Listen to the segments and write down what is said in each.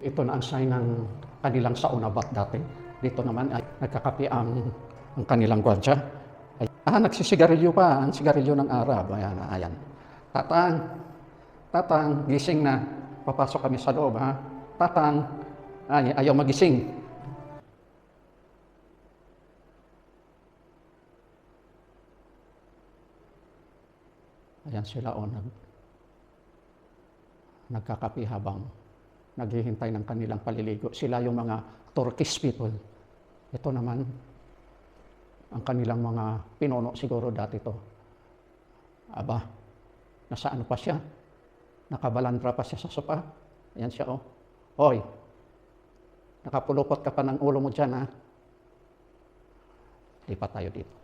Ito na ang sign ng kanilang saunabat dati. Dito naman ay nagkakapi ang, ang kanilang gwardya. Ay, ah, nagsisigarilyo pa. Ang sigarilyo ng Arab. Ayan, ayan. Tatang, tatang, gising na. Papasok kami sa loob, ha? Tatang, ay, ayaw magising. Ayan sila o, nag, nagkakapi habang naghihintay ng kanilang paliligo. Sila yung mga Turkish people. Ito naman, ang kanilang mga pinuno siguro dati to. Aba, nasa ano pa siya? Nakabalandra pa siya sa sopa. Ayan siya, oh. Hoy, nakapulupot ka pa ng ulo mo dyan, ha? Lipat tayo dito.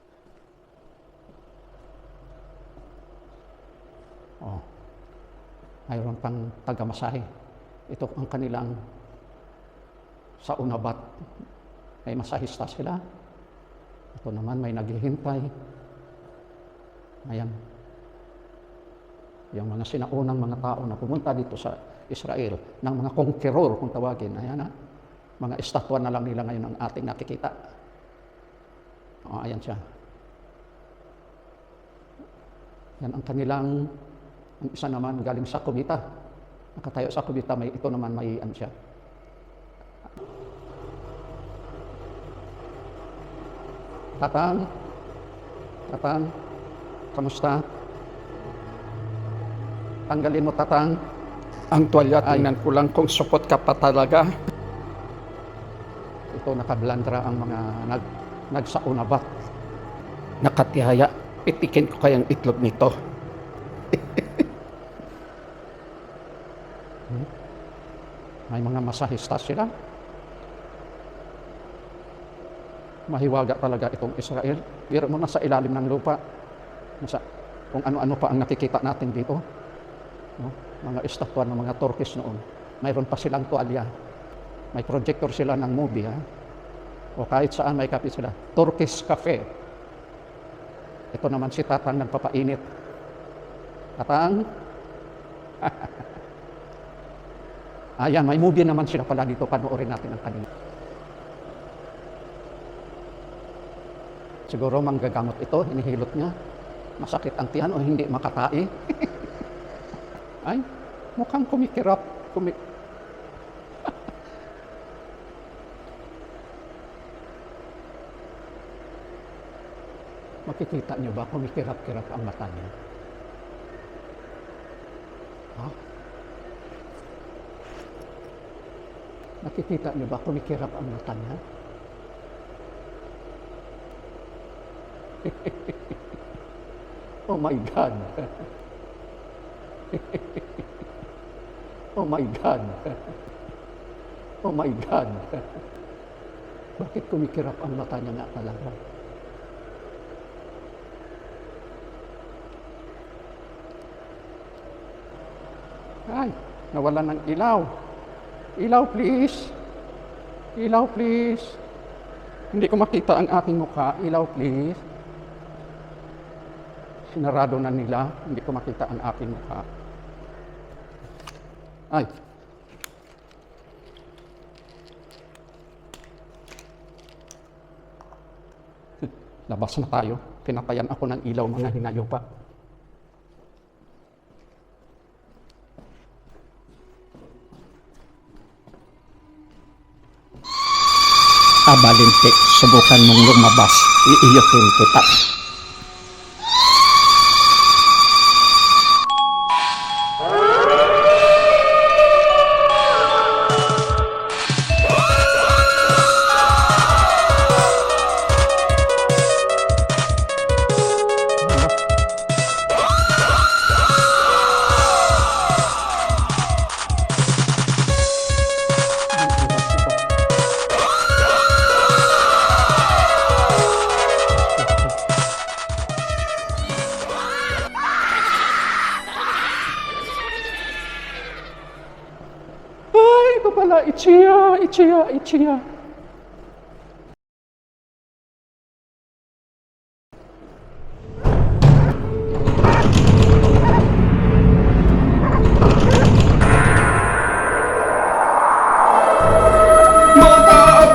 Oh. Mayroon pang tagamasahe. Ito ang kanilang sa unabat. May masahista sila. Ito naman may naghihintay. Ayan. Yung mga sinaunang mga tao na pumunta dito sa Israel, ng mga conqueror kung tawagin. Ayan na. Mga estatwa na lang nila ngayon ang ating nakikita. O, ayan siya. Yan ang kanilang, ang isa naman galing sa kumita. Nakatayo sa kubita, may ito naman may ano siya. Tatang, tatang, kamusta? Tanggalin mo tatang. Ang tuwalya, tingnan ko lang kung supot ka pa talaga. Ito nakablandra ang mga nag, nagsauna ba? Nakatihaya, itikin ko kayang itlog nito. May mga masahista sila. Mahiwaga talaga itong Israel. Biro mo nasa ilalim ng lupa. Nasa, kung ano-ano pa ang nakikita natin dito. No? Mga estatwa ng mga Turkish noon. Mayroon pa silang tuwalya. May projector sila ng movie. Ha? O kahit saan may kape sila. Turkish Cafe. Ito naman si Tatang nagpapainit. Tatang, Ayan, may movie naman sila pala dito. Panoorin natin ang kanina. Siguro manggagamot ito, hinihilot niya. Masakit ang tiyan o hindi makatai. Ay, mukhang kumikirap. Kumi Makikita niyo ba kumikirap-kirap ang mata niya? Ha? Nakikita niyo ba kumikirap ang mata niya? oh my God. oh my God. oh my God. Bakit kumikirap ang mata niya nga talaga? Ay, nawala ng ilaw. Ilaw, please. Ilaw, please. Hindi ko makita ang aking mukha. Ilaw, please. Sinarado na nila. Hindi ko makita ang aking mukha. Ay. Labas na tayo. Pinatayan ako ng ilaw mga hinayo pa. Abalintik, subukan mong lumabas. Iiyokin kita. Ichiya, Ichiya, Ichiya.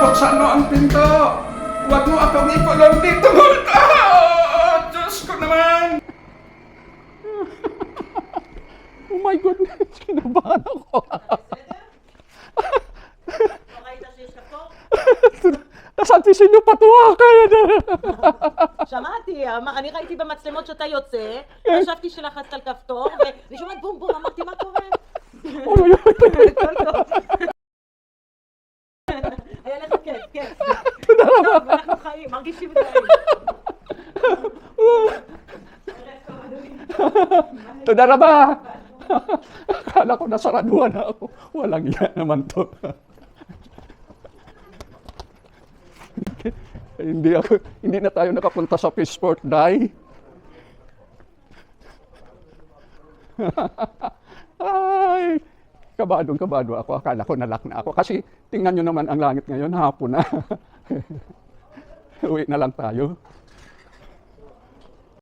buksan mo ang pinto. Huwag mo akong ikulong dito, multo! Diyos ko naman! oh my goodness, kinabahan ako. פתוח שמעתי, אמר- אני ראיתי במצלמות שאתה יוצא, חשבתי שלחצת על כפתור, ואני שומעת בום בום, אמרתי, מה קורה? הכל טוב. היה לך כיף, כיף. טוב, אנחנו חיים, מרגישים את. Tunda na ba? Akala ko nasaraduhan na ako. Walang naman to. Hindi ako, hindi na tayo nakapunta sa Peaceport, Day. Ay, kabadong kabado ako. Akala ko nalak na ako. Kasi tingnan nyo naman ang langit ngayon, hapon na. Uwi na lang tayo.